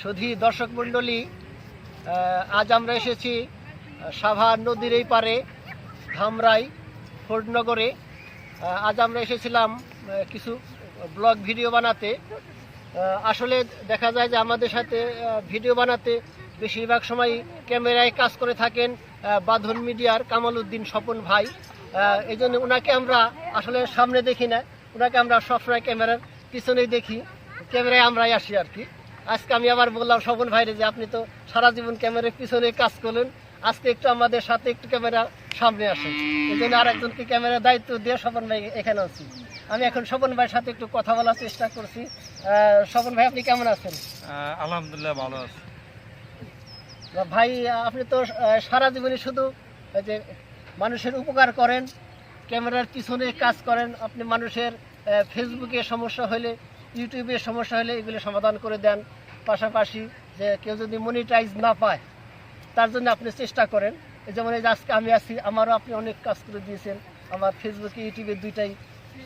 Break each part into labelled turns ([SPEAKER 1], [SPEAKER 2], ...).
[SPEAKER 1] সুধী দর্শক মণ্ডলী আজ আমরা এসেছি সাভা নদীর এই পারে, ধামরাই ফোর্ডনগরে আজ আমরা এসেছিলাম কিছু ব্লগ ভিডিও বানাতে। আসলে দেখা যায় যে আমাদের সাথে ভিডিও বানাতে বেশিরভাগ সময় ক্যামেরায় কাজ করে থাকেন বাঁধন মিডিয়ার কামাল উদ্দিন স্বপন ভাই। এই জন্য ওনাকে আমরা আসলে সামনে দেখি না ওনাকে আমরা সবসময় ক্যামেরার পিছনেই দেখি, ক্যামেরায় আমরাই আসি আর কি। আজকে আমি আবার বললাম স্বপন ভাইরে যে আপনি তো সারা জীবন ক্যামেরার পিছনে কাজ করলেন। আজকে একটু আমাদের সাথে একটু ক্যামেরা সামনে আসেন। এই জন্য আর একজনকে ক্যামেরার দায়িত্ব দিয়ে স্বপন ভাই এখানে আছি। আমি এখন স্বপন ভাইয়ের সাথে একটু কথা বলার চেষ্টা করছি। স্বপন ভাই আপনি কেমন আছেন?
[SPEAKER 2] আলহামদুলিল্লাহ ভালো আছে।
[SPEAKER 1] ভাই আপনি তো সারা জীবনে শুধু যে মানুষের উপকার করেন ক্যামেরার পিছনে কাজ করেন। আপনি মানুষের ফেসবুকে সমস্যা হলে ইউটিউবে সমস্যা হলে এগুলো সমাধান করে দেন। পাশাপাশি যে কেউ যদি মনিটাইজ না পায়, তার জন্য আপনি চেষ্টা করেন। যেমন এই আজকে আমি আছি, আমারও আপনি অনেক কাজ করে দিয়েছেন। আমার ফেসবুকে ইউটিউবে দুইটাই।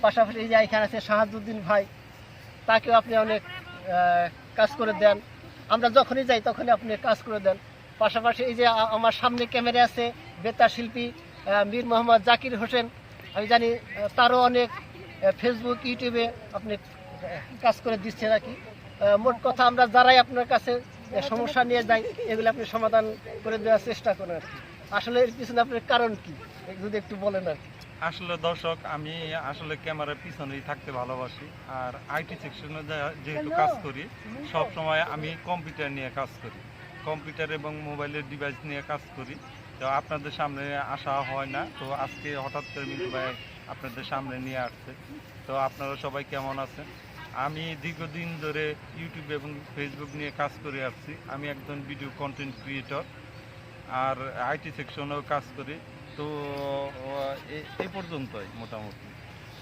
[SPEAKER 1] পাশাপাশি এই যে এখানে আছে শাহাদুদ্দিন ভাই, তাকেও আপনি অনেক কাজ করে দেন। আমরা যখনই যাই তখনই আপনি কাজ করে দেন। পাশাপাশি এই যে আমার সামনে ক্যামেরা আছে, বেতার শিল্পী মীর মোহাম্মদ জাকির হোসেন। আমি জানি তারও অনেক ফেসবুক ইউটিউবে আপনি কাজ করে দিচ্ছে নাকি? মোট কথা আমরা যারাই আপনার কাছে সমস্যা নিয়ে যাই, এগুলো আপনি সমাধান করে দেওয়ার চেষ্টা করেন আর কি। আসলে এর পিছনে আপনার কারণ কি? যদি একটু বলেন আর
[SPEAKER 2] আসলে দর্শক, আমি আসলে ক্যামেরার পিছনেই থাকতে ভালোবাসি, আর আইটি সেকশনে যেহেতু কাজ করি, সব সময় আমি কম্পিউটার নিয়ে কাজ করি। কম্পিউটার এবং মোবাইলের ডিভাইস নিয়ে কাজ করি। তো আপনাদের সামনে আসা হয় না, তো আজকে হঠাৎ করে মিন্টু ভাই আপনাদের সামনে নিয়ে আসছে। তো আপনারা সবাই কেমন আছেন? আমি দীর্ঘদিন ধরে ইউটিউব এবং ফেসবুক নিয়ে কাজ করে আসছি। আমি একজন ভিডিও কন্টেন্ট ক্রিয়েটর আর আইটি সেকশনেও কাজ করি। তো এই পর্যন্তই মোটামুটি।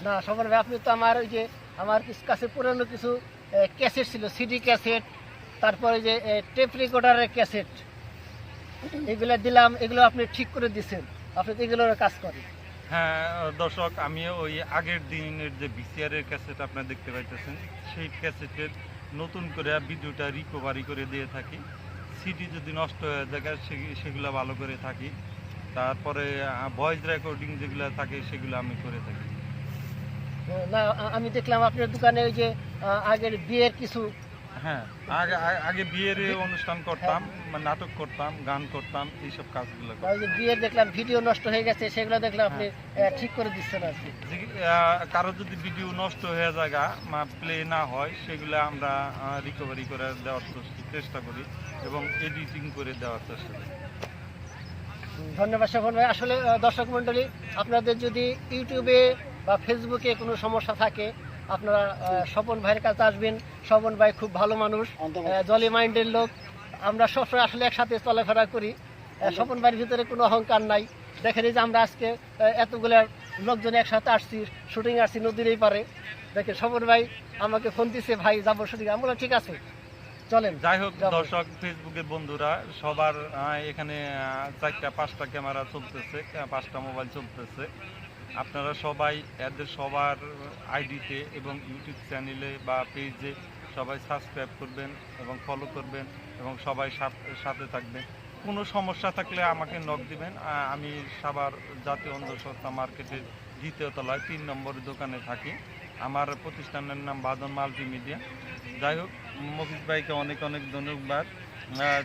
[SPEAKER 1] না সবার আপনি তো আমার ওই যে, আমার কিছু কাছে পুরানো কিছু ক্যাসেট ছিল সিডি ক্যাসেট তারপরে যে টেপ রেকর্ডারের ক্যাসেট এগুলো দিলাম, এগুলো আপনি ঠিক করে দিচ্ছেন আপনি তো এগুলোর কাজ করেন।
[SPEAKER 2] হ্যাঁ দর্শক আমি ওই আগের দিনের যে বিসিআর এর ক্যাসেট আপনারা দেখতে পাইতেছেন, সেই ক্যাসেটের নতুন করে ভিডিওটা রিকভারি করে দিয়ে থাকি। সিডি যদি নষ্ট হয়ে যায় সেগুলো ভালো করে থাকি। তারপরে ভয়েস রেকর্ডিং যেগুলো থাকে, সেগুলো আমি করে থাকি।
[SPEAKER 1] না আমি দেখলাম আপনার দোকানে ওই যে আগের বিয়ের কিছু
[SPEAKER 2] হ্যাঁ আগে আগে- বিয়ের অনুষ্ঠান করতাম মানে নাটক করতাম গান করতাম এইসব কাজগুলো
[SPEAKER 1] বিয়ের দেখলাম ভিডিও নষ্ট হয়ে গেছে সেগুলো দেখলাম আপনি
[SPEAKER 2] হ্যাঁ।
[SPEAKER 1] ঠিক করে দিচ্ছেন আর কি।
[SPEAKER 2] কারও যদি ভিডিও নষ্ট হয়ে যায় প্লে না হয় সেগুলো আমরা রিকভারি করে দেওয়ার চেষ্টা- করি এবং এডিটিং করে দেওয়ার চেষ্টা করি।
[SPEAKER 1] ধন্যবাদ স্বপন ভাই। আসলে দর্শক মণ্ডলী আপনাদের যদি ইউটিউবে বা ফেসবুকে কোনো সমস্যা থাকে আপনারা স্বপন ভাইয়ের কাছে আসবেন। স্বপন ভাই খুব ভালো মানুষ জলি মাইন্ডের লোক। আমরা সবসময় আসলে একসাথে চলাফেরা করি। স্বপন ভাইয়ের ভিতরে কোনো অহংকার নাই। দেখেন এই যে আমরা আজকে এতগুলো লোকজন একসাথে আসছি শুটিং আসছি নদীর এই পারে। দেখেন স্বপন ভাই আমাকে ফোন দিছে ভাই যাব শুটিং আমি বললাম ঠিক আছে চলেন।
[SPEAKER 2] যাই হোক দর্শক ফেসবুকের বন্ধুরা সবার এখানে চারটা পাঁচটা ক্যামেরা চলতেছে পাঁচটা মোবাইল চলতেছে। আপনারা সবাই এদের সবার আইডিতে এবং ইউটিউব চ্যানেলে বা পেজে সবাই সাবস্ক্রাইব করবেন এবং ফলো করবেন এবং সবাই সাথ- সাথে থাকবেন। কোনো সমস্যা থাকলে আমাকে নক দিবেন। আমি সাবার জাতীয় অন্ধসত্তা মার্কেটের দ্বিতীয় তলায় তিন নম্বরের দোকানে থাকি। আমার প্রতিষ্ঠানের নাম বাদন মাল্টিমিডিয়া। যাই হোক মফিজ ভাইকে অনেক অনেক ধন্যবাদ।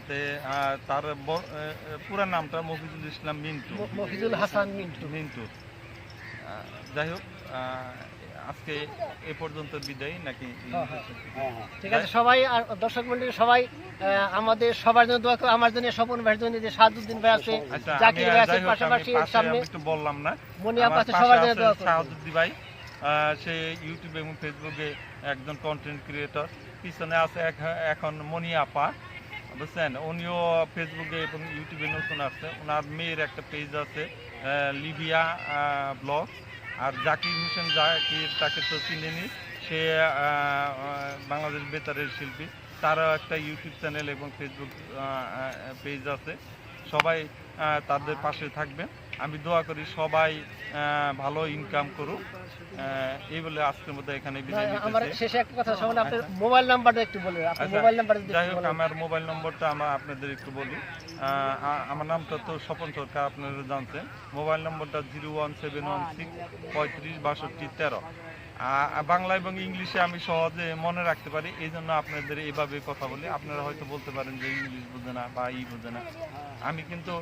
[SPEAKER 2] তে, তার পুরা নামটা মফিজুল ইসলাম মিন্টু।
[SPEAKER 1] মফিজুল হাসান মিন্টু।
[SPEAKER 2] মিন্টু। যাই হোক আজকে এ পর্যন্ত বিদায় নাকি
[SPEAKER 1] হ্যাঁ, ঠিক আছে সবাই আর দর্শক মন্ডলী সবাই আমাদের সবার জন্য দোয়া করো আমার জন্য স্বপন ভাইয়ের জন্য যে সাদুদ্দিন ভাই আছে জাকির ভাই আছে পাশাপাশি
[SPEAKER 2] পাশে
[SPEAKER 1] সামনে
[SPEAKER 2] একটু বললাম না।
[SPEAKER 1] পাশে
[SPEAKER 2] পাশে
[SPEAKER 1] সবার জন্য দোয়া করো।
[SPEAKER 2] শাহাদুদ্দি ভাই সে ইউটিউব এবং ফেসবুকে একজন কন্টেন্ট ক্রিয়েটর পিছনে আছে এখন মনি আপা বুঝছেন? উনিও ফেসবুকে এবং ইউটিউবে নতুন আছে ওনার মেয়ের একটা পেজ আছে লিবিয়া ব্লক। আর জাকির হোসেন জাকির তাকে তো চিনেনি। সে বাংলাদেশ বেতারের শিল্পী। তারও একটা ইউটিউব চ্যানেল এবং ফেসবুক পেজ আছে। সবাই তাদের পাশে থাকবেন। আমি দোয়া করি সবাই ভালো ইনকাম করুক। এই বলে আজকের মধ্যে এখানে বিদায় নিতেছি।
[SPEAKER 1] শেষে একটা কথা শোনেন আপনার মোবাইল নাম্বারটা একটু বলুন আপনার
[SPEAKER 2] আচ্ছা,
[SPEAKER 1] মোবাইল নাম্বার
[SPEAKER 2] যাই হোক আমার মোবাইল নম্বরটা আমরা আপনাদের একটু বলি। আমার নামটা তো স্বপন সরকার আপনারা জানছেন মোবাইল নম্বরটা zero one seven one six পঁয়ত্রিশ বাষট্টি তেরো। বাংলা এবং ইংলিশে আমি সহজে মনে রাখতে পারি এই জন্য আপনাদের এইভাবে কথা বলি। আপনারা হয়তো বলতে পারেন যে ইংলিশ বোঝে না বা ই বোঝে না। আমি কিন্তু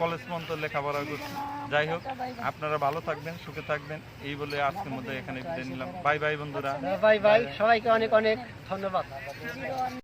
[SPEAKER 2] কলেজ পর্যন্ত লেখাপড়া করছি। যাই হোক, আপনারা ভালো থাকবেন, সুখে থাকবেন। এই বলে আজকের মধ্যে এখানে নিলাম। বাই বাই বন্ধুরা।
[SPEAKER 1] ভাই ভাই সবাইকে অনেক অনেক ধন্যবাদ।